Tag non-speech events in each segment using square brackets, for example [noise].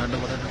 हटो पड़े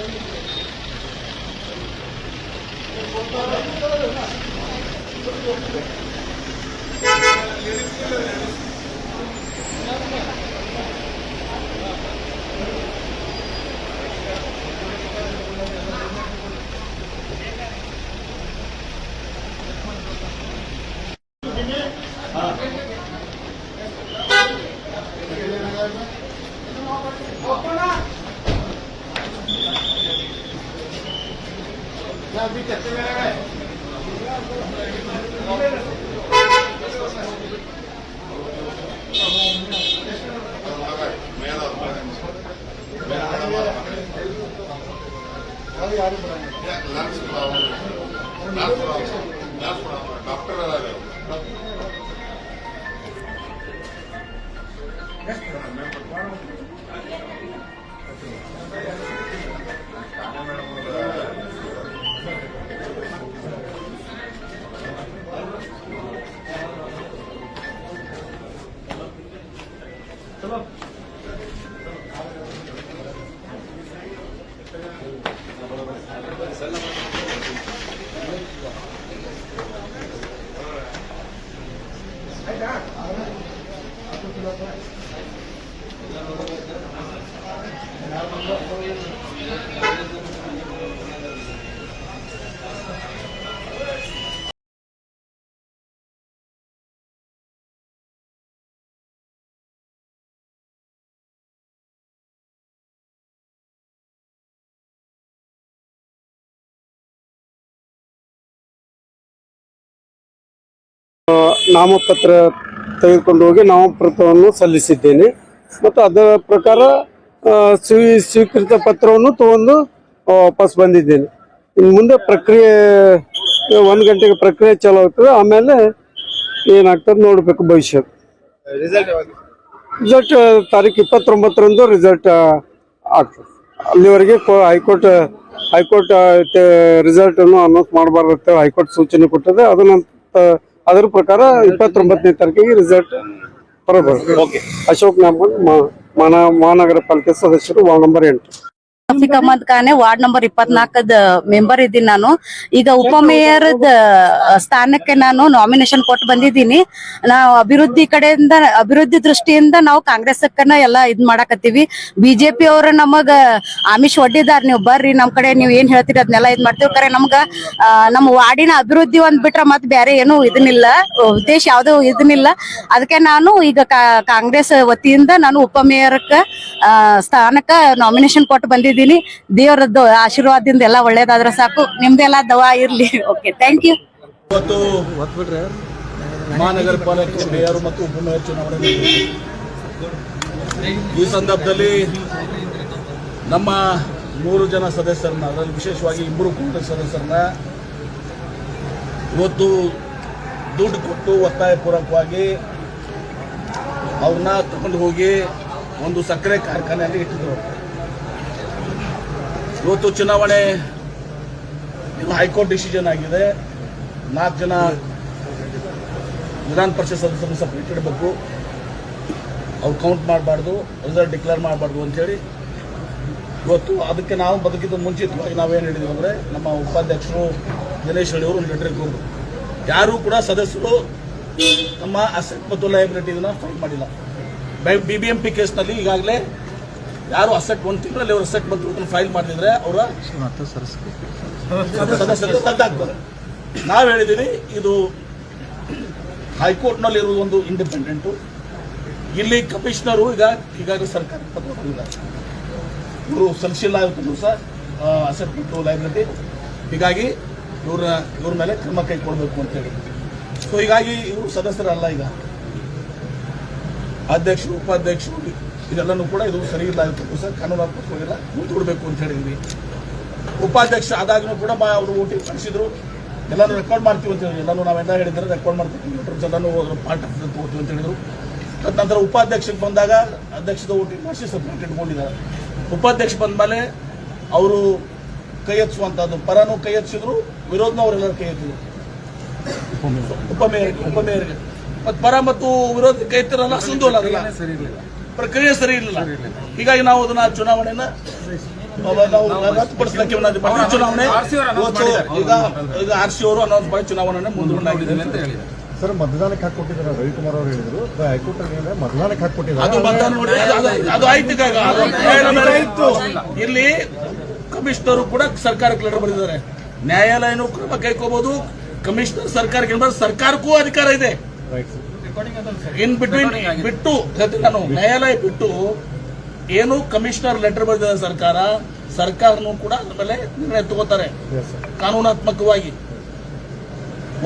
Thank you. ನಾಮಪತ್ರ ತೆಗೆದುಕೊಂಡು ಹೋಗಿ ನಾಮಪತ್ರವನ್ನು ಸಲ್ಲಿಸಿದ್ದೇನೆ. ಮತ್ತು ಅದರ ಪ್ರಕಾರ ಸ್ವೀ ಸ್ವೀಕೃತ ಪತ್ರವನ್ನು ತಗೊಂಡು ವಾಪಸ್ ಬಂದಿದ್ದೇನೆ. ಇನ್ನು ಮುಂದೆ ಪ್ರಕ್ರಿಯೆ ಒಂದು ಗಂಟೆಗೆ ಪ್ರಕ್ರಿಯೆ ಚಾಲು ಆಗ್ತದೆ. ಆಮೇಲೆ ಏನಾಗ್ತದೆ ನೋಡಬೇಕು ಭವಿಷ್ಯ. ರಿಸಲ್ಟ್ ತಾರೀಕು ಇಪ್ಪತ್ತೊಂಬತ್ತರಂದು ರಿಸಲ್ಟ್ ಆಗ್ತದೆ. ಅಲ್ಲಿವರೆಗೆ ಹೈಕೋರ್ಟ್ ಹೈಕೋರ್ಟ್ ರಿಸಲ್ಟನ್ನು ಅನೌನ್ಸ್ ಮಾಡಬಾರ್ದು ಹೈಕೋರ್ಟ್ ಸೂಚನೆ ಕೊಟ್ಟದೆ. ಅದನ್ನ ಅದರ ಪ್ರಕಾರ ಇಪ್ಪತ್ತೊಂಬತ್ತನೇ ತಾರೀಕಿಗೆ ರಿಸಲ್ಟ್ ಬರಬಹುದು. ಅಶೋಕ್ ನಾಮನ್ ಮಾನ ಮಹಾನಗರ ಪಾಲಿಕೆ ಸದಸ್ಯರು ವಾರ್ಡ್ ನಂಬರ್ ಎಂಟು. ರಫೀಕ್ ಅಹಮದ್ ಖಾನೆ ವಾರ್ಡ್ ನಂಬರ್ ಇಪ್ಪತ್ನಾಲ್ಕದ ಮೆಂಬರ್ ಇದ್ದೀನಿ ನಾನು. ಈಗ ಉಪಮೇಯರ್ ಸ್ಥಾನಕ್ಕೆ ನಾನು ನಾಮಿನೇಷನ್ ಕೊಟ್ಟು ಬಂದಿದ್ದೀನಿ. ನಾವು ಅಭಿವೃದ್ಧಿ ಕಡೆಯಿಂದ ಅಭಿವೃದ್ಧಿ ದೃಷ್ಟಿಯಿಂದ ನಾವು ಕಾಂಗ್ರೆಸ್ಕನ್ನ ಎಲ್ಲ ಇದ್ ಮಾಡಾಕತ್ತೀವಿ. ಬಿಜೆಪಿ ಅವ್ರ ನಮಗ ಆಮಿಷ್ ಒಡ್ಡಿದಾರ ನೀವು ಬರ್ರಿ ನಮ್ ಕಡೆ ನೀವ್ ಏನ್ ಹೇಳ್ತೀರಿ ಅದನ್ನೆಲ್ಲ ಇದ್ ಮಾಡ್ತೀವಿ. ಕರೆ ನಮ್ಗ ನಮ್ಮ ವಾರ್ಡಿನ ಅಭಿವೃದ್ಧಿ ಒಂದ್ ಬಿಟ್ರ ಮತ್ ಬೇರೆ ಏನು ಇದನ್ನಿಲ್ಲ ಉದ್ದೇಶ ಯಾವ್ದು ಇದನ್ನಿಲ್ಲ ಅದಕ್ಕೆ ನಾನು ಈಗ ಕಾಂಗ್ರೆಸ್ ವತಿಯಿಂದ ನಾನು ಉಪಮೇಯರ್ಕ ಆ, ಸ್ಥಾನಕ್ಕ ನಾಮಿನೇಷನ್ ಕೊಟ್ಟು ಬಂದಿದ್ದೀನಿ. ದೇವರದ್ದು ಆಶೀರ್ವಾದದಿಂದ ಎಲ್ಲ ಒಳ್ಳೇದಾದ್ರೆ ಸಾಕು. ನಿಮ್ದೆಲ್ಲ ದವಾ ಇರಲಿ. ಓಕೆ ಥ್ಯಾಂಕ್ ಯು ಇವತ್ತು ಮಹಾನಗರ ಪಾಲಿಕೆ ಮೇಯರ್ ಮತ್ತು ಉಪಮೇಯರ್ ಚುನಾವಣೆ. ಈ ಸಂದರ್ಭದಲ್ಲಿ ನಮ್ಮ ಮೂರು ಜನ ಸದಸ್ಯರನ್ನ, ಅದರಲ್ಲಿ ವಿಶೇಷವಾಗಿ ಇಬ್ಬರು ಕಾಂಗ್ರೆಸ್ ಸದಸ್ಯರನ್ನ ಇವತ್ತು ದುಡ್ಡು ಕೊಟ್ಟು ಒತ್ತಾಯಪೂರ್ವಕವಾಗಿ ಅವ್ರನ್ನ ತಗೊಂಡು ಹೋಗಿ ಒಂದು ಸಕ್ಕರೆ ಕಾರ್ಖಾನೆಯಲ್ಲಿ ಇಟ್ಟಿದ್ರು. ಇವತ್ತು ಚುನಾವಣೆ ಇದು ಹೈಕೋರ್ಟ್ ಡಿಸಿಷನ್ ಆಗಿದೆ. ನಾಲ್ಕು ಜನ ವಿಧಾನ ಪರಿಷತ್ ಸದಸ್ಯರನ್ನು ಸಪ್ರೇಟ್ ಇಡಬೇಕು ಅವ್ರು ಕೌಂಟ್ ಮಾಡಬಾರ್ದು ರಿಸಲ್ಟ್ ಡಿಕ್ಲೇರ್ ಮಾಡಬಾರ್ದು ಅಂತೇಳಿ ಇವತ್ತು ಅದಕ್ಕೆ ನಾವು ಬದುಕಿದ್ದು ಮುಂಚಿತವಾಗಿ ನಾವೇನು ಹೇಳಿದ್ವಿ ಅಂದರೆ ನಮ್ಮ ಉಪಾಧ್ಯಕ್ಷರು ದಿನೇಶ್ ಹಳ್ಳಿ ಅವರು ಒಂದು ಲೆಟರ್ ಕೊಡರು ಯಾರೂ ಕೂಡ ಸದಸ್ಯರು ನಮ್ಮ ಅಸೆಟ್ ಮತ್ತು ಲಯಬಿಲಿಟಿ ಇದನ್ನ ಫೈಲ್ ಮಾಡಿಲ್ಲ. ಬಿ ಬಿ ಎಂ ಪಿ ಕೇಸ್ನಲ್ಲಿ ಈಗಾಗಲೇ ಯಾರು ಅಸೆಟ್ ಒಂದು ತಿಂಗಳಲ್ಲಿ ಅವರು ಅಸೆಟ್ ಬಂದು ಫೈಲ್ ಮಾಡಿದ್ರೆ ಅವರ ಸದಸ್ಯರು ರದ್ದಾಗ್ತಾರೆ ನಾವು ಹೇಳಿದ್ದೀವಿ ಇದು ಒಂದು ಇಂಡಿಪೆಂಡೆಂಟು ಇಲ್ಲಿ ಕಮಿಷನರು ಈಗ ಈಗಾಗಲೇ ಸರ್ಕಾರ ಇವರು ಸಲ್ಲಿಸಿಲ್ಲ ಇವತ್ತು ಸಹ ಅಸೆಟ್ ಬಿಟ್ಟು ಲೈಬ್ರರಿ ಹೀಗಾಗಿ ಇವ್ರ ಇವ್ರ ಮೇಲೆ ಕ್ರಮ ಕೈಗೊಳ್ಬೇಕು ಅಂತ ಹೇಳಿ. ಸೊ ಹೀಗಾಗಿ ಇವರು ಸದಸ್ಯರಲ್ಲ ಈಗ. ಅಧ್ಯಕ್ಷರು ಉಪಾಧ್ಯಕ್ಷರು ಇದೆಲ್ಲನೂ ಕೂಡ ಇದು ಸರಿ ಇಲ್ಲ ಇವತ್ತು ಸಹ ಕಾನೂನಾತ್ಮಕವಾಗಿಲ್ಲ ಮುಂದೂಡಬೇಕು ಅಂತ ಹೇಳಿದ್ವಿ. ಉಪಾಧ್ಯಕ್ಷ ಆದಾಗಲೂ ಕೂಡ ಮಾ ಅವರು ಓಟಿ ಕಳಿಸಿದ್ರು. ಎಲ್ಲರೂ ರೆಕಾರ್ಡ್ ಮಾಡ್ತೀವಿ ಅಂತ ಹೇಳಿ ನಾವು ನಾವೆಲ್ಲ ಹೇಳಿದ್ರೆ ರೆಕಾರ್ಡ್ ಮಾಡ್ತೀವಿ. ಎಲ್ಲರೂ ಪಾರ್ಟ್ ತಗೋತೀವಿ ಅಂತ ಹೇಳಿದ್ರು. ತದನಂತರ ನಂತರ ಉಪಾಧ್ಯಕ್ಷಕ್ಕೆ ಬಂದಾಗ ಅಧ್ಯಕ್ಷದ ಓಟಿ ಮಾಡಿಸಿ ಸಬ್ಮಿಟ್ ಇಟ್ಕೊಂಡಿದ್ದಾರೆ. ಉಪಾಧ್ಯಕ್ಷ ಬಂದ್ಮೇಲೆ ಅವರು ಕೈ ಹಚ್ಚುವಂಥದ್ದು ಪರನೂ ಕೈ ಹಚ್ಚಿದ್ರು ವಿರೋಧನೂ ಅವರೆಲ್ಲರೂ ಕೈ ಎತ್ತಿದ್ರು. ಉಪಮೇಯರ್ ಉಪಮೇಯರ್ಗೆ ಮತ್ತು ಪರ ಮತ್ತು ವಿರೋಧ ಕೈ ಎತ್ತಿರಲ್ಲ ಸರಿ ಅದಲ್ಲ ಪ್ರಕ್ರಿಯೆ ಸರಿ ಇರಲಿಲ್ಲ. ಹೀಗಾಗಿ ನಾವು ಅದನ್ನ ಚುನಾವಣೆಯನ್ನ ನಾವು ರದ್ದುಪಡಿಸಲಿಕ್ಕೆ ಚುನಾವಣೆ ಈಗ ಈಗ ಆರ್ ಸಿ ಅವರು ಅನೌನ್ಸ್ ಮಾಡಿ ಚುನಾವಣೆ ಮುಂದೂಡಲಾಗಿದೆ ಅಂತ ಹೇಳಿದ್ದಾರೆ. ಸರ್ ಮತದಾನಕ್ಕೆ ಹಾಕೊಟ್ಟಿದ್ದಾರೆ ರವಿಕುಮಾರ್ ಅವರು ಹೇಳಿದ್ರು. ಹೈಕೋರ್ಟ್ ಅಲ್ಲಿ ಮತದಾನಕ್ಕೆ ಅದು ಹಾಕೊಟ್ಟಿದ್ದಾರೆ ಇಲ್ಲಿ ಕಮಿಷನರು ಕೂಡ ಸರ್ಕಾರಕ್ಕೆ ಲೆಟರ್ ಬರೆದಿದ್ದಾರೆ. ನ್ಯಾಯಾಲಯನೂ ಕ್ರಮ ಕೈಕೋಬಹುದು ಕಮಿಷನರ್ ಸರ್ಕಾರಕ್ಕೆ? ಸರ್ಕಾರಕ್ಕೂ ಅಧಿಕಾರ ಇದೆ. ರೈಟ್ ಸರ್ ಇನ್ ಬಿಟ್ವೀನ್ ಬಿಟ್ಟು ನಾನು ನ್ಯಾಯಾಲಯ ಬಿಟ್ಟು ಏನು ಕಮಿಷನರ್ ಲೆಟರ್ ಬರೆದಿದೆ ಸರ್ಕಾರ ಸರ್ಕಾರನೂ ಕೂಡ ಅದ್ರ ಮೇಲೆ ನಿರ್ಣಯ ತಗೋತಾರೆ. ಕಾನೂನಾತ್ಮಕವಾಗಿ.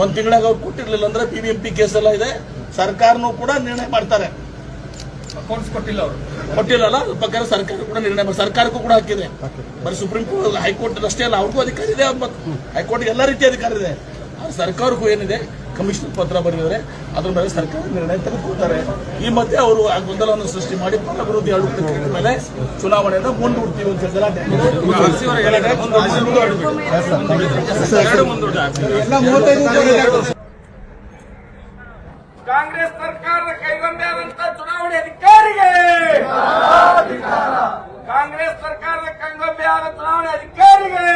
ಒಂದ್ ತಿಂಗಳಾಗ ಅವ್ರು ಕೊಟ್ಟಿರ್ಲಿಲ್ಲ ಅಂದ್ರೆ P B M P case ಎಲ್ಲ ಇದೆ. ಸರ್ಕಾರನೂ ಕೂಡ ನಿರ್ಣಯ ಮಾಡ್ತಾರೆ. ಅಕೌಂಟ್ಸ್ ಕೊಟ್ಟಿಲ್ಲ ಕೊಟ್ಟಿಲ್ಲಲ್ಲ ಅದ್ರ ಪ್ರಕಾರ ಸರ್ಕಾರ ಕೂಡ ನಿರ್ಣಯ ಮಾಡಿ ಸರ್ಕಾರಕ್ಕೂ ಕೂಡ ಹಾಕಿದೆ. ಬರೀ ಸುಪ್ರೀಂ ಕೋರ್ಟ್ ಹೈಕೋರ್ಟ್ ಅಷ್ಟೇ ಅಲ್ಲ ಅವ್ರಿಗೂ ಅಧಿಕಾರ ಇದೆ ಹೈಕೋರ್ಟ್ ಎಲ್ಲ ರೀತಿಯ ಅಧಿಕಾರ ಇದೆ. ಸರ್ಕಾರಕ್ಕೂ ಏನಿದೆ? ಕಮಿಷನರ್ ಪತ್ರ ಬರೆದಿದ್ದಾರೆ ಅದರ ಮೇಲೆ ಸರ್ಕಾರ ನಿರ್ಣಯ ತೆಗೆದುಕೊಳ್ತಾರೆ. ಈ ಮಧ್ಯೆ ಅವರು ಆ ಗೊಂದಲವನ್ನು ಸೃಷ್ಟಿ ಮಾಡಿ ವಿರೋಧಿ ಆಡಳಿತ ಮೇಲೆ ಚುನಾವಣೆಯನ್ನು ಮುಂದೂಡ್ತೀವಿ ಅಂತ ಗಲಾಟೆ ಯು ಕಾಂಗ್ರೆಸ್ ಸರ್ಕಾರದ ಕೈಗೊಂಡಾದಂತ ಚುನಾವಣೆ ಅಧಿಕಾರಿಗೆ! ಕಾಂಗ್ರೆಸ್ ಸರ್ಕಾರದ ಕೈಗೊಂಬೆಯಾದ ಚುನಾವಣೆ ಅಧಿಕಾರಿಗೆ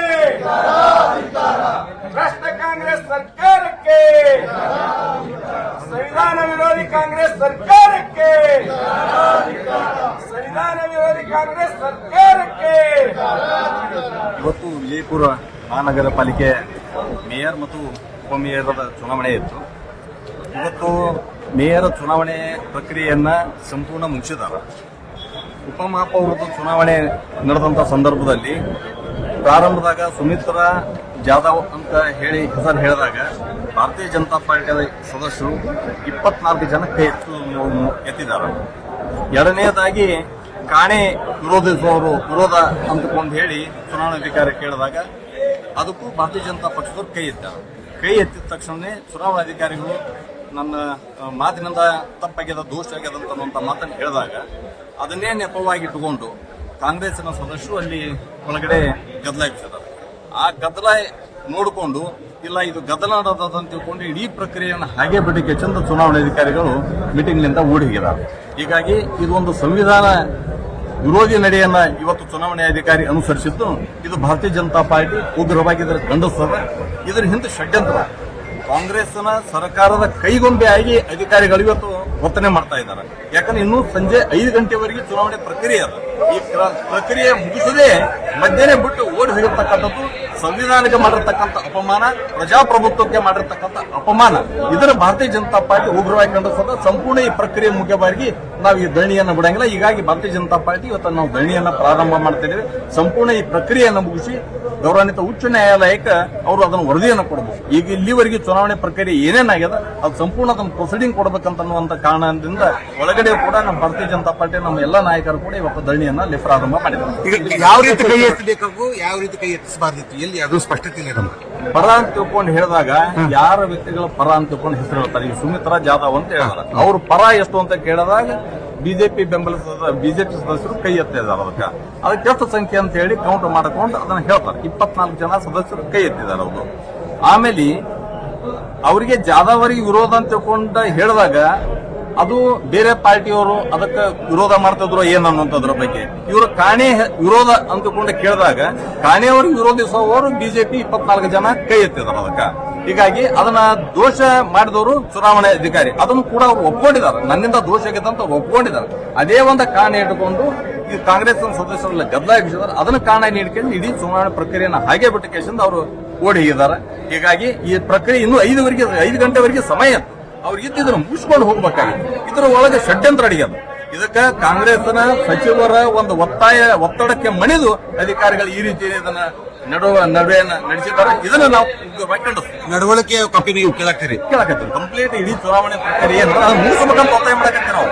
ಭ್ರಷ್ಟ ಕಾಂಗ್ರೆಸ್ ಸರ್ಕಾರಕ್ಕೆ ಸಂವಿಧಾನ ವಿರೋಧಿ ಕಾಂಗ್ರೆಸ್ ಸರ್ಕಾರಕ್ಕೆ. ಸಂವಿಧಾನ ವಿರೋಧಿ ಕಾಂಗ್ರೆಸ್ ಸರ್ಕಾರಕ್ಕೆ. ಇವತ್ತು ವಿಜಯಪುರ ಮಹಾನಗರ ಪಾಲಿಕೆ ಮೇಯರ್ ಮತ್ತು ಉಪಮೇಯರ್ ಚುನಾವಣೆ ಇತ್ತು. ಇವತ್ತು ಮೇಯರ್ ಚುನಾವಣೆ ಪ್ರಕ್ರಿಯೆಯನ್ನ ಸಂಪೂರ್ಣ ಮುಗಿಸಿದ್ದಾರೆ. ಉಪಮಹಾಪೌರದ ಚುನಾವಣೆ ನಡೆದಂಥ ಸಂದರ್ಭದಲ್ಲಿ ಪ್ರಾರಂಭದಾಗ ಸುಮಿತ್ರಾ ಜಾಧವ್ ಅಂತ ಹೇಳಿ ಹೆಸರು ಹೇಳಿದಾಗ ಭಾರತೀಯ ಜನತಾ ಪಾರ್ಟಿಯ ಸದಸ್ಯರು ಇಪ್ಪತ್ನಾಲ್ಕು ಜನಕ್ಕೆ ಹೆಚ್ಚು ಎತ್ತು- ಎತ್ತಿದ್ದಾರೆ. ಎರಡನೇದಾಗಿ ಕಾಣೆ ವಿರೋಧಿಸುವವರು ವಿರೋಧ ಅಂದುಕೊಂಡು ಹೇಳಿ ಚುನಾವಣಾಧಿಕಾರಿ ಕೇಳಿದಾಗ ಅದಕ್ಕೂ ಭಾರತೀಯ ಜನತಾ ಪಕ್ಷದವರು ಕೈ ಎತ್ತಾರೆ ಕೈ ಎತ್ತಿದ ತಕ್ಷಣವೇ ಚುನಾವಣಾಧಿಕಾರಿಗಳು ನನ್ನ ಮಾತಿನಿಂದ ತಪ್ಪಾಗ್ಯದ, ದೋಷ ಆಗ್ಯದ ಮಾತನ್ನು ಹೇಳಿದಾಗ ಅದನ್ನೇ ನೆಪವಾಗಿ ಇಟ್ಟುಕೊಂಡು ಕಾಂಗ್ರೆಸ್ಸಿನ ಸದಸ್ಯರು ಅಲ್ಲಿ ಒಳಗಡೆ ಗದ್ದಲ ಆ ಗದ್ದಲ ನೋಡಿಕೊಂಡು, ಇಲ್ಲ ಇದು ಅಂತ ತಿಳ್ಕೊಂಡು ಇಡೀ ಪ್ರಕ್ರಿಯೆಯನ್ನು ಹಾಗೆ ಬಿಡಕ್ಕೆ ಚಂದ ಚುನಾವಣಾ ಅಧಿಕಾರಿಗಳು ಮೀಟಿಂಗ್ನಿಂದ ಓಡಿ ಹೋಗಿದ್ದಾರೆ. ಹೀಗಾಗಿ ಇದು ಒಂದು ಸಂವಿಧಾನ ವಿರೋಧಿ ನಡೆಯನ್ನ ಇವತ್ತು ಚುನಾವಣೆ ಅಧಿಕಾರಿ ಅನುಸರಿಸಿದ್ದು, ಇದು ಭಾರತೀಯ ಜನತಾ ಪಾರ್ಟಿ ಉಗ್ರವಾಗಿ ಇದರ ಖಂಡಿಸ್ತದ ಇದರ ಹಿಂದೆ ಷಡ್ಯಂತ್ರ. ಕಾಂಗ್ರೆಸ್ನ ಸರ್ಕಾರದ ಕೈಗೊಂಬೆಯಾಗಿ ಅಧಿಕಾರಿಗಳು ಇವತ್ತು ವರ್ತನೆ ಮಾಡ್ತಾ ಇದ್ದಾರೆ. ಯಾಕಂದ್ರೆ ಇನ್ನೂ ಸಂಜೆ ಐದು ಗಂಟೆವರೆಗೆ ಚುನಾವಣೆ ಪ್ರಕ್ರಿಯೆ ಅದ. ಈ ಕ್ರ- ಪ್ರಕ್ರಿಯೆ ಮುಗಿಸದೆ ಮಧ್ಯಾಹ್ನ ಬಿಟ್ಟು ಓಡಿ ಹೋಗಿರ್ತಕ್ಕಂಥದ್ದು ಸಂವಿಧಾನಕ್ಕೆ ಮಾಡಿರ್ತಕ್ಕಂಥ ಅಪಮಾನ, ಪ್ರಜಾಪ್ರಭುತ್ವಕ್ಕೆ ಮಾಡಿರ್ತಕ್ಕಂಥ ಅಪಮಾನ ಇದರ ಭಾರತೀಯ ಜನತಾ ಪಾರ್ಟಿ ಉಗ್ರವಾಗಿ ಖಂಡಿಸದ ಸಂಪೂರ್ಣ ಈ ಪ್ರಕ್ರಿಯೆ ಮುಖ್ಯವಾಗಿ ನಾವು ಈ ಧರಣಿಯನ್ನು ಬಿಡಂಗಿಲ್ಲ. ಹೀಗಾಗಿ ಭಾರತೀಯ ಜನತಾ ಪಾರ್ಟಿ ಇವತ್ತು ನಾವು ಧರಣಿಯನ್ನು ಪ್ರಾರಂಭ ಮಾಡ್ತಿದ್ದೇವೆ. ಸಂಪೂರ್ಣ ಈ ಪ್ರಕ್ರಿಯೆಯನ್ನು ಮುಗಿಸಿ ಗೌರವಾನ್ವಿತ ಉಚ್ಚ ನ್ಯಾಯಾಲಯಕ್ಕೆ ಅವರು ಅದನ್ನು ವರದಿಯನ್ನು ಕೊಡಬೇಕು. ಈಗ ಇಲ್ಲಿವರೆಗೆ ಚುನಾವಣೆ ಪ್ರಕ್ರಿಯೆ ಏನೇನಾಗ್ಯದ ಅದು ಸಂಪೂರ್ಣ ಅದನ್ನು ಪ್ರೊಸೀಡಿಂಗ್ ಕೊಡಬೇಕಂತನ್ನುವಂಥ ಕಾರಣದಿಂದ ಒಳಗಡೆ ಕೂಡ ನಮ್ಮ ಭಾರತೀಯ ಜನತಾ ಪಾರ್ಟಿ, ನಮ್ಮ ಎಲ್ಲ ನಾಯಕರು ಕೂಡ ಇವತ್ತು ಧರಣಿಯನ್ನು ಪ್ರಾರಂಭ ಮಾಡಿದ್ದಾರೆ. ಯಾವ ರೀತಿ ಕೈ ಎತ್ತಬೇಕು ಯಾವ ರೀತಿ ಕೈ ಎತ್ತಿಸಬಾರ್ದಿತ್ತು? ಎಲ್ಲಿ ಅದು ಸ್ಪಷ್ಟತೆ ಇಲ್ಲ ನಮ್ಗೆ. ಪರ ಅಂತ ತಿಳ್ಕೊಂಡು ಹೇಳಿದಾಗ ಯಾರ ವ್ಯಕ್ತಿಗಳ ಪರ ಅಂತ ತಿಳ್ಕೊಂಡು ಹೆಸರು ಹೇಳ್ತಾರೆ ಈಗ ಸುಮಿತ್ರಾ ಜಾಧವ್ ಅಂತ ಹೇಳ್ತಾರೆ ಅವ್ರು ಪರ ಎಷ್ಟು ಅಂತ ಕೇಳಿದಾಗ ಬಿಜೆಪಿ ಬೆಂಬಲಿಸಿದ ಬಿಜೆಪಿ ಸದಸ್ಯರು ಕೈ ಎತ್ತಿದ್ದಾರೆ ಅದಕ್ಕೆ. ಅದಕ್ಕೆ ಎಷ್ಟು ಸಂಖ್ಯೆ ಅಂತ ಹೇಳಿ ಕೌಂಟ್ ಮಾಡಿಕೊಂಡು ಅದನ್ನ ಹೇಳ್ತಾರೆ. ಇಪ್ಪತ್ನಾಲ್ಕು ಜನ ಸದಸ್ಯರು ಕೈ ಎತ್ತಿದ್ದಾರೆ ಅವರು. ಆಮೇಲೆ ಅವರಿಗೆ ಜಾಧವರಿಗೆ ವಿರೋಧ ಅಂತ ತಿಳ್ಕೊಂಡ ಹೇಳಿದಾಗ ಅದು ಬೇರೆ ಪಾರ್ಟಿಯವರು ಅದಕ್ಕೆ ವಿರೋಧ ಮಾಡ್ತಿದ್ರು, ಏನ್ ಅನ್ನೋಂಥದ್ರ ಬಗ್ಗೆ. ಇವರು ಕಾಣೆ ವಿರೋಧ ಅಂತಕೊಂಡು ಕೇಳಿದಾಗ ಕಾಣೆಯವ್ರಿಗೆ ವಿರೋಧಿಸುವವರು ಬಿಜೆಪಿ ಇಪ್ಪತ್ನಾಲ್ಕು ಜನ ಕೈ ಎತ್ತಿದಾರೆ ಅದಕ್ಕೆ. ಹೀಗಾಗಿ ಅದನ್ನ ದೋಷ ಮಾಡಿದವರು ಚುನಾವಣೆ ಅಧಿಕಾರಿ. ಅದನ್ನು ಕೂಡ ಅವರು ಒಪ್ಕೊಂಡಿದ್ದಾರೆ. ನನ್ನಿಂದ ದೋಷ ಆಗಿದೆ ಅಂತ ಒಪ್ಕೊಂಡಿದ್ದಾರೆ. ಅದೇ ಒಂದು ಕಾಣೆ ಇಟ್ಕೊಂಡು ಈ ಕಾಂಗ್ರೆಸ್ ಸದಸ್ಯರೆಲ್ಲ ಗದ್ದಲ ಅದನ್ನು ಕಾರಣ ನೀಡ್ಕೊಂಡು ಇಡೀ ಚುನಾವಣಾ ಪ್ರಕ್ರಿಯೆಯನ್ನು ಹಾಗೆ ಬಿಟ್ಟು ಕೇಸಿಂದ ಅವರು ಓಡಿ ಹೀಗಾಗಿ ಈ ಪ್ರಕ್ರಿಯೆ ಇನ್ನೂ ಐದುವರೆಗೆ, ಐದು ಗಂಟೆವರೆಗೆ ಸಮಯ ಇತ್ತು. ಅವ್ರು ಇದ್ದಿದ್ರು ಮುಗಿಸ್ಕೊಂಡು ಹೋಗ್ಬೇಕಾಗಿತ್ತು. ಇದ್ರ ಒಳಗೆ ಷಡ್ಯಂತ್ರ ಅಡಿಗೆದು ಇದಕ್ಕ ಕಾಂಗ್ರೆಸ್ನ ಸಚಿವರ ಒಂದು ಒತ್ತಾಯ ಒತ್ತಡಕ್ಕೆ ಮಣಿದು ಅಧಿಕಾರಿಗಳು ಈ ರೀತಿ ಇದನ್ನ ನಡುವ ನಡುವೆ ನಡೆಸಿದ್ದಾರೆ. ಇದನ್ನ ನಾವು ನಡವಳಿಕೆ ಕಾಪಿ ನೀವು ಕೇಳಾಕ್ತೀರಿ? ಕೇಳಾಕತ್ತೀರಿ ಕಂಪ್ಲೀಟ್ ಇಡೀ ಚುನಾವಣೆ ಪ್ರಕ್ರಿಯೆ ಮುಗಿಸ್ಬೇಕಂತ ಒತ್ತಾಯ ಮಾಡಕತ್ತೀವಿ ನಾವು.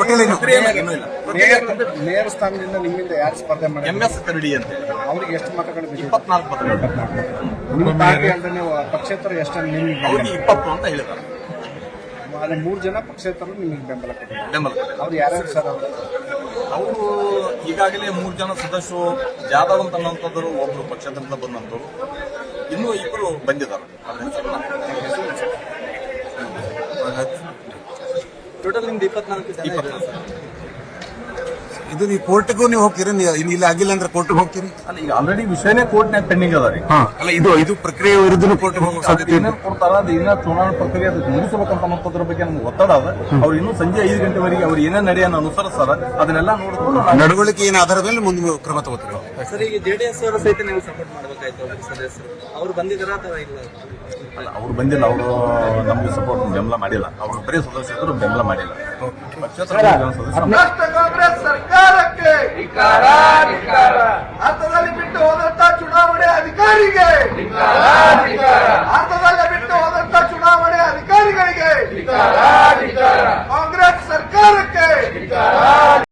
ಪ್ರಕ್ರಿಯೆ ಇಲ್ಲ. ಮೇಯರ್ ಸ್ಥಾನದಿಂದ ನಿಮ್ಮಿಂದ ಯಾರು ಸ್ಪರ್ಧೆ ಮಾಡಿ ಎಂ ಎಸ್ ಕರಡಿ ಅಂತ. ಹೇಳಿ. ಅವ್ರಿಗೆ ಎಷ್ಟು ಮತಗಳು? ಇಪ್ಪತ್ನಾಲ್ಕು ಮತಗಳು. ನಿಮ್ಮ ಪಾರ್ಟಿ ನೀವು ಪಕ್ಷೇತರ ಎಷ್ಟು ನಿಮ್ಗೆ ಅವ್ರಿಗೆ ಇಪ್ಪತ್ತು ಅಂತ ಹೇಳಿದ್ದಾರೆ. ಅಲ್ಲಿ ಮೂರು ಜನ ಪಕ್ಷೇತರರು ನಿಮಗೆ ಬೆಂಬಲ ಕೊಟ್ಟಿದ್ದಾರೆ. ಬೆಂಬಲ ಅವ್ರು ಯಾರ್ಯಾರು ಸರ್ ಅವರು? ಅವರು ಈಗಾಗಲೇ ಮೂರು ಜನ ಸದಸ್ಯರು ಜಾಧವ್ ಅಂತ ಅನ್ನೋಂಥದ್ದು ಒಬ್ಬರು ಪಕ್ಷದಿಂದ ಬಂದಂತವ್ರು ಇನ್ನೂ ಇಬ್ಬರು ಬಂದಿದ್ದಾರೆ. ಟೋಟಲ್ ನಿಮ್ದು ಇಪ್ಪತ್ನಾಲ್ಕು ಇಪ್ಪತ್ನಾಲ್ಕು ಇಪ್ಪತ್ತು ಇದು ನೀವು ಕೋರ್ಟ್ಗೂ ನೀವು ಹೋಗ್ತೀರಿ? ನೀವು ಇಲ್ಲಿ ಇಲ್ಲ ಆಗಿಲ್ಲ ಅಂದ್ರೆ ಕೋರ್ಟ್ಗೆ ಹೋಗ್ತೀರಿ? ಅಲ್ಲ ಈಗ ಆಲ್ರೆಡಿ ವಿಷಯನೇ ಕೋರ್ಟ್ನಾಗ ಪೆಂಡಿಂಗ್ ಅದ ರೀ. ಅಲ್ಲ ಇದು ಇದು ಪ್ರಕ್ರಿಯೆ ವಿರುದ್ಧ ಕೋರ್ಟ್ಗೆ ಹೋಗೋ ಸಾಧ್ಯತೆ ಇದೆ. ಏನೇನು ಕೊಡ್ತಾರ ಅದು ಇನ್ನೂ ಚುನಾವಣಾ ಪ್ರಕ್ರಿಯೆ ಅದಕ್ಕೆ ಮುಗಿಸಬೇಕಂತ ಅನ್ನೋದ್ರ ಬಗ್ಗೆ ನಮ್ಗೆ ಒತ್ತಡ ಅದ. ಅವ್ರು ಇನ್ನೂ ಸಂಜೆ ಐದು ಗಂಟೆವರೆಗೆ ಅವ್ರು ಏನೇ ನಡೆಯನ್ನು ಅನುಸರಿಸ್ತಾರ ಅದನ್ನೆಲ್ಲ ನೋಡಿಕೊಂಡು ನಾವು ನಡವಳಿಕೆ ಏನ ಆಧಾರದ ಮೇಲೆ ಮುಂದೆ ನೀವು ಕ್ರಮ ತಗೋತೀರಿ? ಸರ್ ಈಗ ಜೆಡಿಎಸ್ ಅವರ ಸಹಿತ ನೀವು ಸಪೋರ್ಟ್ ಮಾಡ್ಬೇಕಾಯ್ತು ಅವ್ರ ಸದಸ್ಯರು. ಅವ್ರು ಬಂದಿದ್ದಾರಾ ಅಥವಾ ಇಲ್ಲ? ಅಲ್ಲ ಅವ್ರು ಬಂದಿಲ್ಲ ಅವರು ನಮ್ಗೆ ಸಪೋರ್ಟ್ ಬೆಂಬಲ ಮಾಡಿಲ್ಲ. ಅವ್ರು ಬರೀ ಸದಸ್ಯರು ಬೆಂಬಲ ಮಾಡಿಲ್ಲ. ಪಕ್ಷೇತರ ಸದಸ್ಯರು ಭ್ರಷ್ಟ ಕಾಂಗ್ರೆಸ್ ಸರ್ಕಾರಕ್ಕೆ ಹಂತದಲ್ಲಿ ಬಿಟ್ಟು ಹೋದಂತ ಚುನಾವಣೆ ಅಧಿಕಾರಿಗೆ. ಹಂತದಲ್ಲಿ ಬಿಟ್ಟು ಹೋದಂತ ಚುನಾವಣೆ ಅಧಿಕಾರಿಗಳಿಗೆ. ಕಾಂಗ್ರೆಸ್ ಸರ್ಕಾರಕ್ಕೆ. ಎಲ್ಲಿಯವರೆಗೆ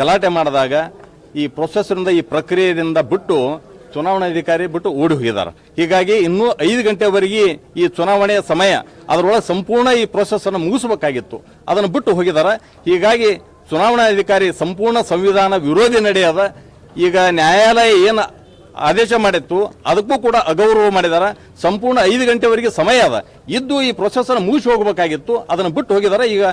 ಗಲಾಟೆ ಮಾಡಿದಾಗ ಈ ಪ್ರೊಸೆಸ್ನಿಂದ ಈ ಪ್ರಕ್ರಿಯೆಯಿಂದ ಬಿಟ್ಟು ಚುನಾವಣಾಧಿಕಾರಿ ಬಿಟ್ಟು ಓಡಿ ಹೋಗಿದ್ದಾರೆ. ಹೀಗಾಗಿ ಇನ್ನೂ ಐದು ಗಂಟೆವರೆಗೆ ಈ ಚುನಾವಣೆಯ ಸಮಯ, ಅದರೊಳಗೆ ಸಂಪೂರ್ಣ ಈ ಪ್ರೊಸೆಸ್ ಅನ್ನು ಮುಗಿಸಬೇಕಾಗಿತ್ತು. ಅದನ್ನು ಬಿಟ್ಟು ಹೋಗಿದ್ದಾರೆ. ಹೀಗಾಗಿ ಚುನಾವಣಾಧಿಕಾರಿ ಸಂಪೂರ್ಣ ಸಂವಿಧಾನ ವಿರೋಧಿ ನಡೆಯದ. ಈಗ ನ್ಯಾಯಾಲಯ ಏನು ಆದೇಶ ಮಾಡಿತ್ತು. ಅದಕ್ಕೂ ಕೂಡ ಅಗೌರವ ಮಾಡಿದ್ದಾರೆ ಸಂಪೂರ್ಣ ಐದು ಗಂಟೆವರೆಗೆ ಸಮಯ ಅದ. ಇದ್ದು ಈ ಪ್ರೊಸೆಸ್ ಅನ್ನು ಮುಗಿಸಿ ಹೋಗಬೇಕಾಗಿತ್ತು. ಅದನ್ನು ಬಿಟ್ಟು ಹೋಗಿದ್ದಾರೆ ಈಗ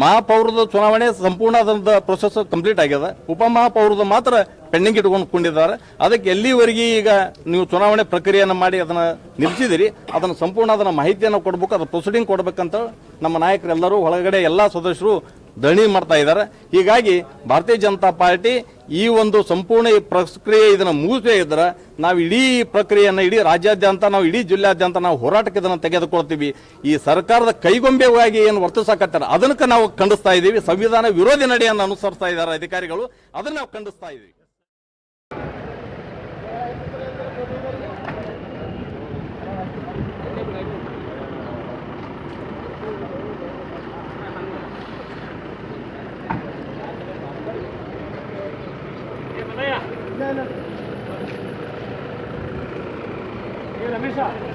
ಮಹಾಪೌರದ ಚುನಾವಣೆ ಸಂಪೂರ್ಣ ಅದರ ಪ್ರೊಸೆಸ್ ಕಂಪ್ಲೀಟ್ ಆಗ್ಯದ. ಉಪಮಹಾಪೌರದ ಮಾತ್ರ ಪೆಂಡಿಂಗ್ ಇಟ್ಕೊಂಡ್ಕೊಂಡಿದ್ದಾರೆ ಅದಕ್ಕೆ ಎಲ್ಲಿವರೆಗೆ ಈಗ ನೀವು ಚುನಾವಣೆ ಪ್ರಕ್ರಿಯೆಯನ್ನು ಮಾಡಿ ಅದನ್ನು ನಿಲ್ಲಿಸಿದಿರಿ, ಅದನ್ನು ಸಂಪೂರ್ಣ ಅದನ್ನು ಮಾಹಿತಿಯನ್ನು ಕೊಡಬೇಕು, ಅದರ ಪ್ರೊಸೀಡಿಂಗ್ ಕೊಡಬೇಕಂತ ನಮ್ಮ ನಾಯಕರೆಲ್ಲರೂ, ಒಳಗಡೆ ಎಲ್ಲ ಸದಸ್ಯರು ಧರಣಿ ಮಾಡ್ತಾ ಇದ್ದಾರೆ. ಹೀಗಾಗಿ ಭಾರತೀಯ ಜನತಾ ಪಾರ್ಟಿ ಈ ಒಂದು ಸಂಪೂರ್ಣ ಈ ಪ್ರಕ್ರಿಯೆ ಇದನ್ನು ಮುಗಿಸೇ ಇದ್ರೆ ನಾವು ಇಡೀ ಪ್ರಕ್ರಿಯೆಯನ್ನು, ಇಡೀ ರಾಜ್ಯಾದ್ಯಂತ ನಾವು, ಇಡೀ ಜಿಲ್ಲಾದ್ಯಂತ ನಾವು ಹೋರಾಟಕ್ಕೆ ಇದನ್ನು ತೆಗೆದುಕೊಳ್ತೀವಿ. ಈ ಸರ್ಕಾರದ ಕೈಗೊಂಬೆವಾಗಿ ಏನು ವರ್ತಿಸಕತ್ತಾರೆ ಅದಕ್ಕೆ ನಾವು ಖಂಡಿಸ್ತಾ ಇದ್ದೀವಿ ಸಂವಿಧಾನ ವಿರೋಧಿ ನಡೆಯನ್ನು ಅನುಸರಿಸ್ತಾ ಇದ್ದಾರೆ ಅಧಿಕಾರಿಗಳು. ಅದನ್ನು ನಾವು ಖಂಡಿಸ್ತಾ ಇದ್ದೀವಿ shot.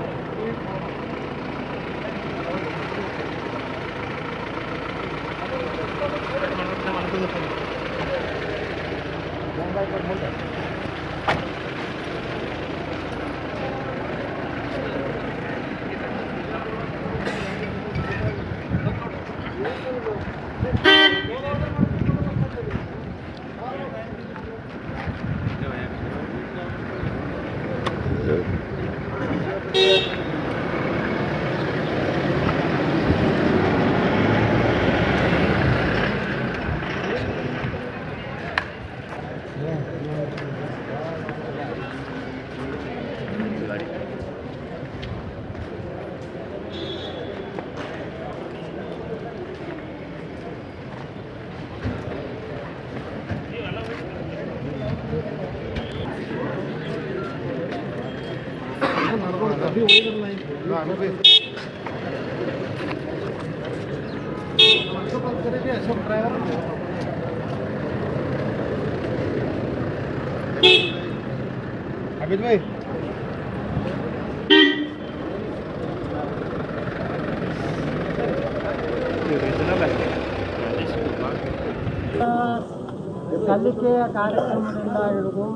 ಸಲ್ಲಿಕೆಯ ಕಾರ್ಯಕ್ರಮದಿಂದ ಹಿಡಿದು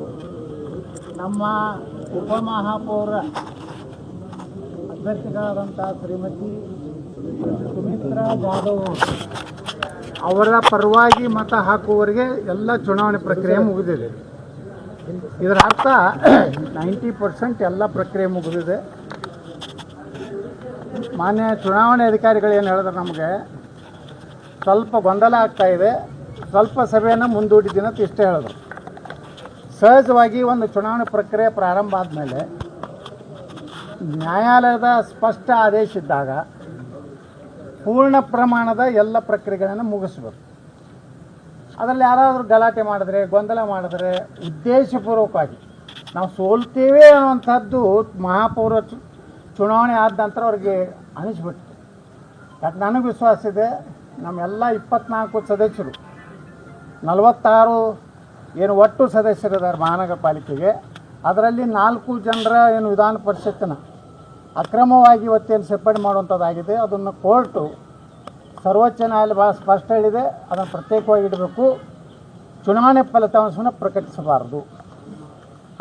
ನಮ್ಮ ಉಪಮಹಾಪೌರ ಅಭ್ಯರ್ಥಿಗಳಾದಂಥ ಶ್ರೀಮತಿ ಸುಮಿತ್ರಾ ಜಾಧವ್ ಅವರ ಪರವಾಗಿ ಮತ ಹಾಕುವವರಿಗೆ ಎಲ್ಲ ಚುನಾವಣೆ ಪ್ರಕ್ರಿಯೆ ಮುಗಿದಿದೆ. ಇದರ ಅರ್ಥ ನೈಂಟಿ ಪರ್ಸೆಂಟ್ ಎಲ್ಲ ಪ್ರಕ್ರಿಯೆ ಮುಗಿದಿದೆ. ಮಾನ್ಯ ಚುನಾವಣೆ ಅಧಿಕಾರಿಗಳು ಏನು ಹೇಳಿದ್ರೆ ನಮಗೆ, ಸ್ವಲ್ಪ ಗೊಂದಲ ಆಗ್ತಾ ಇದೆ. ಸ್ವಲ್ಪ ಸಭೆಯನ್ನು ಮುಂದೂಡಿದ್ದೀನಿ ಅಂತ ಇಷ್ಟೇ ಹೇಳೋದು. ಸಹಜವಾಗಿ ಒಂದು ಚುನಾವಣೆ ಪ್ರಕ್ರಿಯೆ ಪ್ರಾರಂಭ ಆದಮೇಲೆ ನ್ಯಾಯಾಲಯದ ಸ್ಪಷ್ಟ ಆದೇಶ ಇದ್ದಾಗ ಪೂರ್ಣ ಪ್ರಮಾಣದ ಎಲ್ಲ ಪ್ರಕ್ರಿಯೆಗಳನ್ನು ಮುಗಿಸ್ಬೇಕು. ಅದರಲ್ಲಿ ಯಾರಾದರೂ ಗಲಾಟೆ ಮಾಡಿದ್ರೆ, ಗೊಂದಲ ಮಾಡಿದ್ರೆ ಉದ್ದೇಶಪೂರ್ವಕವಾಗಿ ನಾವು ಸೋಲ್ತೇವೆ ಅನ್ನುವಂಥದ್ದು ಮಹಾಪೌರ ಚುನಾವಣೆ ಆದ ನಂತರ ಅವ್ರಿಗೆ ಅನಿಸ್ಬಿಟ್ಟು ಯಾಕೆ, ನನಗೆ ವಿಶ್ವಾಸ ಇದೆ, ನಮ್ಮೆಲ್ಲ ಇಪ್ಪತ್ನಾಲ್ಕು ಸದಸ್ಯರು ನಲವತ್ತಾರು ಏನು ಒಟ್ಟು ಸದಸ್ಯರಿದ್ದಾರೆ ಮಹಾನಗರ ಪಾಲಿಕೆಗೆ ಅದರಲ್ಲಿ ನಾಲ್ಕು ಜನರ ಏನು ವಿಧಾನ ಪರಿಷತ್ತಿನ. ಅಕ್ರಮವಾಗಿ ಇವತ್ತೇನು ಸೇರ್ಪಡೆ ಮಾಡುವಂಥದ್ದಾಗಿದೆ, ಅದನ್ನು ಕೋರ್ಟು ಸರ್ವೋಚ್ಚ ನ್ಯಾಯಾಲಯ ಭಾಳ ಸ್ಪಷ್ಟ ಹೇಳಿದೆ. ಅದನ್ನು ಪ್ರತ್ಯೇಕವಾಗಿ ಇಡಬೇಕು. ಚುನಾವಣೆ ಫಲಿತಾಂಶವನ್ನು ಪ್ರಕಟಿಸಬಾರದು.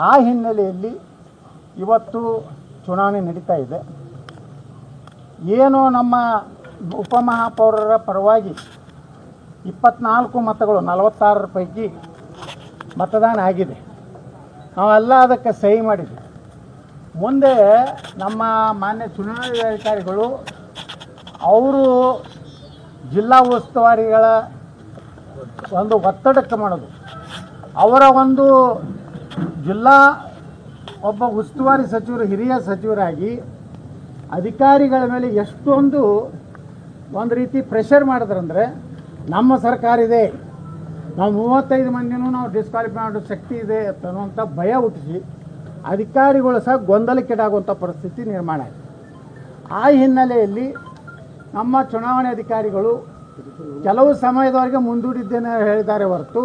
ಆ ಹಿನ್ನೆಲೆಯಲ್ಲಿ ಇವತ್ತು ಚುನಾವಣೆ ನಡೀತಾ ಇದೆ. ಏನು ನಮ್ಮ ಉಪಮಹಾಪೌರರ ಪರವಾಗಿ ಇಪ್ಪತ್ನಾಲ್ಕು ಮತಗಳು, ನಲವತ್ತಾರರ ಪೈಕಿ ಮತದಾನ ಆಗಿದೆ. ನಾವೆಲ್ಲ ಅದಕ್ಕೆ ಸಹಿ ಮಾಡಿದ್ವಿ. ಮುಂದೆ ನಮ್ಮ ಮಾನ್ಯ ಚುನಾವಣಾಧಿಕಾರಿಗಳು ಅವರು ಜಿಲ್ಲಾ ಉಸ್ತುವಾರಿಗಳ ಒಂದು ಒತ್ತಡಕ್ಕೆ ಮಾಡೋದು ಅವರ ಒಂದು ಜಿಲ್ಲಾ ಒಬ್ಬ ಉಸ್ತುವಾರಿ ಸಚಿವರು, ಹಿರಿಯ ಸಚಿವರಾಗಿ ಅಧಿಕಾರಿಗಳ ಮೇಲೆ ಎಷ್ಟೊಂದು ಒಂದು ರೀತಿ ಪ್ರೆಷರ್ ಮಾಡಿದ್ರಂದ್ರೆ ನಮ್ಮ ಸರ್ಕಾರ ಇದೆ. ನಾವು ಮೂವತ್ತೈದು ಮಂದಿನೂ ನಾವು ಡಿಸ್ಕ್ವಾಲಿಫೈ ಮಾಡೋ ಶಕ್ತಿ ಇದೆ ಅಂತ ಭಯ ಹುಟ್ಟಿಸಿ ಅಧಿಕಾರಿಗಳು ಸಹ ಗೊಂದಲಕ್ಕೀಡಾಗುವಂಥ ಪರಿಸ್ಥಿತಿ ನಿರ್ಮಾಣ ಆಯಿತು. ಆ ಹಿನ್ನೆಲೆಯಲ್ಲಿ ನಮ್ಮ ಚುನಾವಣೆ ಅಧಿಕಾರಿಗಳು ಕೆಲವು ಸಮಯದವರೆಗೆ ಮುಂದೂಡಿದ್ದೇನೆ ಹೇಳಿದ್ದಾರೆ ಹೊರತು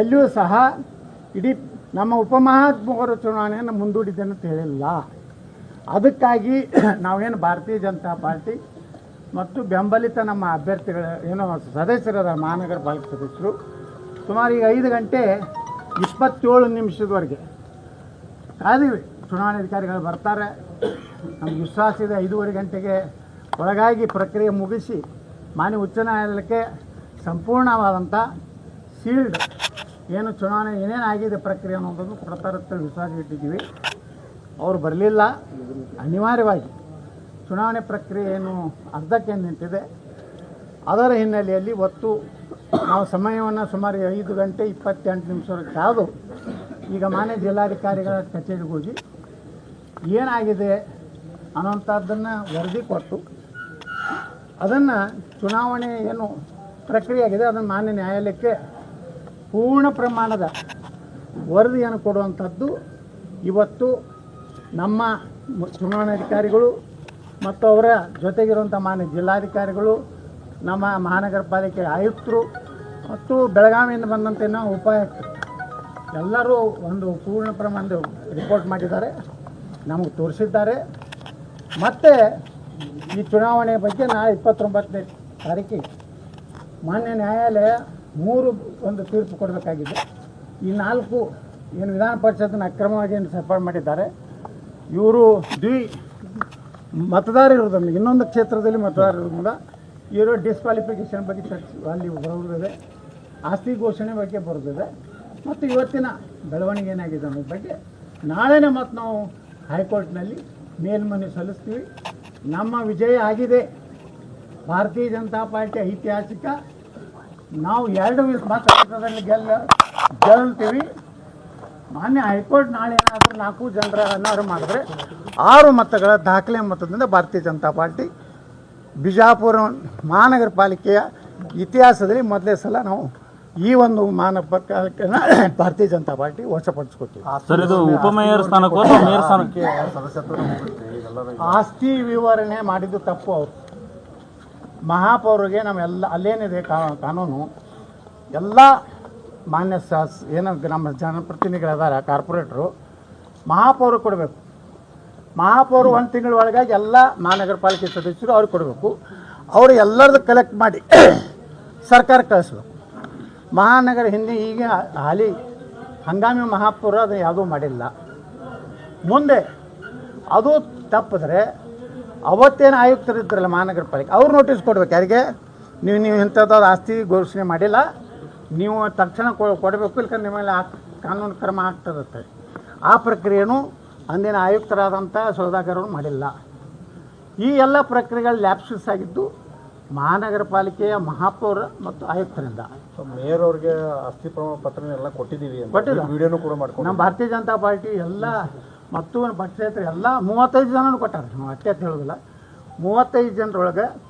ಎಲ್ಲಿಯೂ ಸಹ ಇಡೀ ನಮ್ಮ ಉಪಮಹಾತ್ಮರ ಚುನಾವಣೆಯನ್ನು ಮುಂದೂಡಿದ್ದೇನೆ ಅಂತ ಹೇಳಿಲ್ಲ. ಅದಕ್ಕಾಗಿ ನಾವೇನು ಭಾರತೀಯ ಜನತಾ ಪಾರ್ಟಿ ಮತ್ತು ಬೆಂಬಲಿತ ನಮ್ಮ ಅಭ್ಯರ್ಥಿಗಳ ಏನು ಸದಸ್ಯರಾದ ಮಹಾನಗರ ಪಾಲಿಕೆ ಸದಸ್ಯರು. ಸುಮಾರು ಈಗ ಐದು ಗಂಟೆ ಇಪ್ಪತ್ತೇಳು ನಿಮಿಷದವರೆಗೆ. ಕಾದೀವಿ ಚುನಾವಣಾಧಿಕಾರಿಗಳು ಬರ್ತಾರೆ. ನಮ್ಗೆ ವಿಶ್ವಾಸ ಇದೆ, ಐದೂವರೆ ಗಂಟೆಗೆ ಒಳಗಾಗಿ ಪ್ರಕ್ರಿಯೆ ಮುಗಿಸಿ ಮಾನ್ಯ ಉಚ್ಚ ನ್ಯಾಯಾಲಯಕ್ಕೆ ಸಂಪೂರ್ಣವಾದಂಥ ಸೀಲ್ಡ್ ಏನು ಚುನಾವಣೆ ಏನೇನು ಆಗಿದೆ ಪ್ರಕ್ರಿಯೆ ಅನ್ನೋದನ್ನು ಕೊಡ್ತಾರೆ ಅಂತ ವಿಶ್ವಾಸ ಇಟ್ಟಿದ್ದೀವಿ. ಅವರು ಬರಲಿಲ್ಲ. ಅನಿವಾರ್ಯವಾಗಿ ಚುನಾವಣೆ ಪ್ರಕ್ರಿಯೆ ಏನು ಅರ್ಧಕ್ಕೆ ನಿಂತಿದೆ. ಅದರ ಹಿನ್ನೆಲೆಯಲ್ಲಿ ಒತ್ತು ನಾವು ಸಮಯವನ್ನು ಸುಮಾರು ಐದು ಗಂಟೆ ಇಪ್ಪತ್ತೆಂಟು ನಿಮಿಷವರೆಗೆ ಕಾದು ಈಗ ಮಾನ್ಯ ಜಿಲ್ಲಾಧಿಕಾರಿಗಳ ಕಚೇರಿಗೆ ಹೋಗಿ ಏನಾಗಿದೆ ಅನ್ನೋಂಥದ್ದನ್ನು ವರದಿ ಕೊಟ್ಟು ಅದನ್ನು ಚುನಾವಣೆ ಏನು ಪ್ರಕ್ರಿಯೆ ಆಗಿದೆ, ಅದನ್ನು ಮಾನ್ಯ ನ್ಯಾಯಾಲಯಕ್ಕೆ ಪೂರ್ಣ ಪ್ರಮಾಣದ ವರದಿಯನ್ನು ಕೊಡುವಂಥದ್ದು ಇವತ್ತು ನಮ್ಮ ಚುನಾವಣಾಧಿಕಾರಿಗಳು ಮತ್ತು ಅವರ ಜೊತೆಗಿರುವಂಥ ಮಾನ್ಯ ಜಿಲ್ಲಾಧಿಕಾರಿಗಳು, ನಮ್ಮ ಮಹಾನಗರ ಪಾಲಿಕೆ ಆಯುಕ್ತರು ಮತ್ತು ಬೆಳಗಾವಿಯಿಂದ ಬಂದಂತೆ ನಾವು ಉಪಾಯುಕ್ತರು. ಎಲ್ಲರೂ ಒಂದು ಪೂರ್ಣ ಪ್ರಮಾಣದ ರಿಪೋರ್ಟ್ ಮಾಡಿದ್ದಾರೆ, ನಮಗೆ ತೋರಿಸಿದ್ದಾರೆ. ಮತ್ತು ಈ ಚುನಾವಣೆ ಬಗ್ಗೆ ನಾಳೆ ಇಪ್ಪತ್ತೊಂಬತ್ತನೇ ತಾರೀಕಿಗೆ ಮಾನ್ಯ ನ್ಯಾಯಾಲಯ ಮೂರು ಒಂದು ತೀರ್ಪು ಕೊಡಬೇಕಾಗಿದೆ. ಈ ನಾಲ್ಕು ಏನು ವಿಧಾನ ಪರಿಷತ್ತನ್ನು ಅಕ್ರಮವಾಗಿ ಏನು ಮಾಡಿದ್ದಾರೆ, ಇವರು ದ್ವಿ ಮತದಾರ ಇರೋದ್ರಿಂದ ಇನ್ನೊಂದು ಕ್ಷೇತ್ರದಲ್ಲಿ ಮತದಾರ ಇರೋದ್ರಿಂದ ಇವರು ಡಿಸ್ಕ್ವಾಲಿಫಿಕೇಷನ್ ಬಗ್ಗೆ ಚರ್ಚೆ ಅಲ್ಲಿ ಬರೋದಿದೆ ಆಸ್ತಿ ಘೋಷಣೆ ಬಗ್ಗೆ ಬರೋದಿದೆ ಮತ್ತು ಇವತ್ತಿನ ಬೆಳವಣಿಗೆ ಏನಾಗಿದೆ ಅನ್ನೋದ್ರ ಬಗ್ಗೆ ನಾಳೆನೆ ಮತ್ತು ನಾವು ಹೈಕೋರ್ಟ್ನಲ್ಲಿ ಮೇಲ್ಮನವಿ ಸಲ್ಲಿಸ್ತೀವಿ ನಮ್ಮ ವಿಜಯ ಆಗಿದೆ ಭಾರತೀಯ ಜನತಾ ಪಾರ್ಟಿ ಐತಿಹಾಸಿಕ ನಾವು ಎರಡು ಮತಕ್ಷೇತ್ರದಲ್ಲಿ ಗೆಲ್ಲ ಗೆಲ್ತೀವಿ ಮಾನ್ಯ ಹೈಕೋರ್ಟ್ ನಾಳೆ ಏನಾದರೂ ನಾಲ್ಕು ಜನರ ಅನಾರು ಮಾಡಿದ್ರೆ ಆರು ಮತಗಳ ದಾಖಲೆ ಮತದಿಂದ ಭಾರತೀಯ ಜನತಾ ಪಾರ್ಟಿ ಬಿಜಾಪುರ ಮಹಾನಗರ ಪಾಲಿಕೆಯ ಇತಿಹಾಸದಲ್ಲಿ ಮೊದಲೇ ಸಲ ನಾವು ಈ ಒಂದು ಮಾನ ಭಾರತೀಯ ಜನತಾ ಪಾರ್ಟಿ ವಶಪಡಿಸ್ಕೊತೀವಿ ಸರ್ ಉಪಮೇಯರ್ ಸ್ಥಾನಕ್ಕೂ ಮೇಯರ್ ಸ್ಥಾನಕ್ಕೆ? ಆಸ್ತಿ ವಿವರಣೆ ಮಾಡಿದ್ದು ತಪ್ಪು ಅವರು. ಮಹಾಪೌರಿಗೆ ನಾವೆಲ್ಲ ಅಲ್ಲೇನಿದೆ ಕಾ- ಕಾನೂನು. ಎಲ್ಲ ಮಾನ್ಯ ಶಾಸ್ ಏನು ನಮ್ಮ ಜನಪ್ರತಿನಿಧಿಗಳಿದ್ದಾರೆ ಕಾರ್ಪೊರೇಟ್ರು, ಮಹಾಪೌರ ಕೊಡಬೇಕು. ಮಹಾಪೌರ ಒಂದು ತಿಂಗಳ ಒಳಗಾಗಿ ಎಲ್ಲ ಮಹಾನಗರ ಪಾಲಿಕೆ ಸದಸ್ಯರು ಅವ್ರಿಗೆ ಕೊಡಬೇಕು. ಅವರು ಎಲ್ಲರದ್ದು ಕಲೆಕ್ಟ್ ಮಾಡಿ [coughs] ಸರ್ಕಾರ ಕಳಿಸ್ಬೇಕು. ಮಹಾನಗರ ಹಿಂದೆ ಈಗ ಹಾಲಿ ಹಂಗಾಮಿ ಮಹಾಪೌರ ಅದು ಯಾವುದೂ ಮಾಡಿಲ್ಲ. ಮುಂದೆ ಅದು ತಪ್ಪಿದ್ರೆ ಅವತ್ತೇನು ಆಯುಕ್ತರಿದ್ರಲ್ಲ ಮಹಾನಗರ ಪಾಲಿಕೆ, ಅವ್ರು ನೋಟಿಸ್ ಕೊಡ್ಬೇಕು. ಯಾರಿಗೆ? ನೀವು ನೀವು ಇಂಥದ್ದು ಆಸ್ತಿ ಘೋಷಣೆ ಮಾಡಿಲ್ಲ. ನೀವು ತಕ್ಷಣ ಕೊ- ಕೊಡಬೇಕು ಇಲ್ಕಂದ್ರೆ ನಿಮ್ಮ ಮೇಲೆ ಕಾನೂನು ಕ್ರಮ ಆಗ್ತದತ್ತೆ ಆ ಪ್ರಕ್ರಿಯೆನೂ ಅಂದಿನ ಆಯುಕ್ತರಾದಂಥ ಅವರು ಮಾಡಿಲ್ಲ. ಈ ಎಲ್ಲ ಪ್ರಕ್ರಿಯೆಗಳು ಲ್ಯಾಪ್ಸಸ್ ಆಗಿದ್ದು ಮಹಾನಗರ ಪಾಲಿಕೆಯ ಮಹಾಪೌರ ಮತ್ತು ಆಯುಕ್ತರಿಂದ. ಮೇಯರ್ ಅವ್ರಿಗೆ ಆಸ್ತಿ ಪ್ರಮಾಣ ಪತ್ರ ಎಲ್ಲ ಕೊಟ್ಟಿದ್ದೀವಿ. ವಿಡಿಯೋನು ಕೂಡ ಮಾಡ್ಕೊಂಡು ನಮ್ಮ ಭಾರತೀಯ ಜನತಾ ಪಾರ್ಟಿ ಎಲ್ಲ ಮತ್ತು ಪಕ್ಷೇತರ ಎಲ್ಲ ಮೂವತ್ತೈದು ಜನನು ಕೊಟ್ಟಾರೆ. ನಾವು ಅಷ್ಟೇ ಅಂತ ಹೇಳೋದಿಲ್ಲ. ಮೂವತ್ತೈದು ಜನರೊಳಗೆ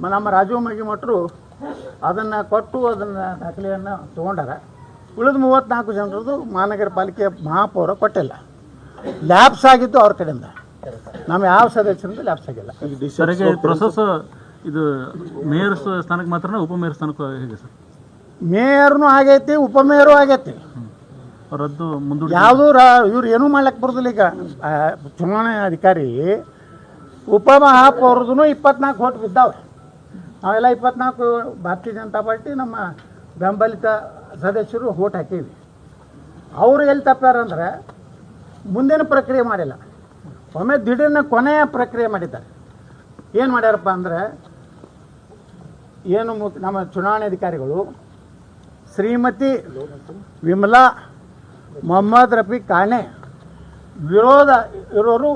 ಮ- ನಮ್ಮ ರಾಜೀವ್ ಮಗಿಮಠರು ಅದನ್ನು ಕೊಟ್ಟು ಅದನ್ನು ದಾಖಲೆಯನ್ನು ತೊಗೊಂಡಾರ ಉಳಿದ ಮೂವತ್ತ್ನಾಲ್ಕು ಜನರದ್ದು ಮಹಾನಗರ ಪಾಲಿಕೆ ಮಹಾಪೌರ ಕೊಟ್ಟಿಲ್ಲ. ಲ್ಯಾಬ್ಸ್ ಆಗಿದ್ದು ಅವ್ರ ಕಡೆಯಿಂದ. ನಮ್ಮ ಯಾವ ಸದಸ್ಯರಿಂದ ಲ್ಯಾಬ್ಸ್ ಆಗಿಲ್ಲ. ಪ್ರೊಸೆಸ್ ಇದು ಮೇಯರ್ ಸ್ಥಾನಕ್ಕೆ ಮಾತ್ರ ಉಪಮೇಯರ್ ಸ್ಥಾನಕ್ಕೂ ಹೇಗೆ ಸರ್? ಮೇಯರ್ನು ಆಗೈತಿ ಉಪಮೇಯರು ಆಗೈತಿ. ಅವರದ್ದು ಮುಂದೂಡಿ ಯಾವುದೂ ರ ಇವ್ರು ಏನೂ ಮಾಡ್ಲಿಕ್ಕೆ ಬರೋದಿಲ್ಲ ಈಗ. ಚುನಾವಣೆ ಅಧಿಕಾರಿ ಉಪಮಹಾಪೌರದೂ ಇಪ್ಪತ್ನಾಲ್ಕು ಓಟ್ ಬಿದ್ದಾವೆ ನಾವೆಲ್ಲ ಇಪ್ಪತ್ನಾಲ್ಕು ಭಾರತೀಯ ಜನತಾ ಪಾರ್ಟಿ ನಮ್ಮ ಬೆಂಬಲಿತ ಸದಸ್ಯರು ಓಟ್ ಹಾಕೀವಿ ಅವರು ಎಲ್ಲಿ ತಪ್ಪಾರಂದ್ರೆ ಮುಂದಿನ ಪ್ರಕ್ರಿಯೆ ಮಾಡಿಲ್ಲ. ಒಮ್ಮೆ ದಿಢೀರ್ನ ಕೊನೆಯ ಪ್ರಕ್ರಿಯೆ ಮಾಡಿದ್ದಾರೆ. ಏನು ಮಾಡ್ಯಾರಪ್ಪ ಅಂದರೆ ಏನು ನಮ್ಮ ಚುನಾವಣೆ ಅಧಿಕಾರಿಗಳು ಶ್ರೀಮತಿ ವಿಮಲಾ, ಮೊಹಮ್ಮದ್ ರಫಿ ಕಾಣೆ ವಿರೋಧ ಇರೋರು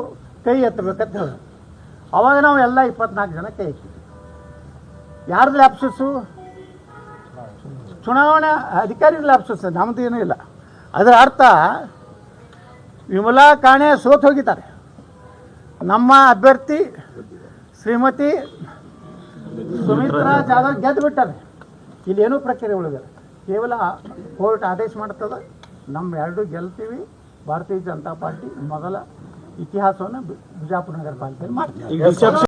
ಕೈ ಎತ್ತಬೇಕಂತ ಹೇಳಿದ್ರು. ಅವಾಗ ನಾವು ಎಲ್ಲ ಇಪ್ಪತ್ನಾಲ್ಕು ಜನ ಕೈ ಎತ್ತೀವಿ ಯಾರ್ದು ಲ್ಯಾಪ್ಸಸ್ಸು ಚುನಾವಣಾ ಅಧಿಕಾರಿಗಳ ಲ್ಯಾಪ್ಸಸ್ ನಮ್ಮದು ಏನೂ ಇಲ್ಲ. ಅದರ ಅರ್ಥ, ವಿಮಲಾ ಕಾಣೆ ಸೋತ್ ಹೋಗಿದ್ದಾರೆ. ನಮ್ಮ ಅಭ್ಯರ್ಥಿ ಶ್ರೀಮತಿ ಸುಮಿತ್ರಾ ಜಾಧವ್ ಗೆದ್ದು ಬಿಟ್ಟಾರೆ ಇಲ್ಲಿ ಏನೂ ಪ್ರಕ್ರಿಯೆ ಉಳಿದಿಲ್ಲ. ಕೇವಲ ಕೋರ್ಟ್ ಆದೇಶ ಮಾಡ್ತದೆ. ನಮ್ಮ ಎರಡು ಗೆಲ್ತೀವಿ. ಭಾರತೀಯ ಜನತಾ ಪಾರ್ಟಿ ಮೊದಲ ಇತಿಹಾಸವನ್ನು ಬಿಜಾಪುರ ನಗರ ಪಾಲಿಕೆಯಲ್ಲಿ ಮಾಡ್ತೀವಿ.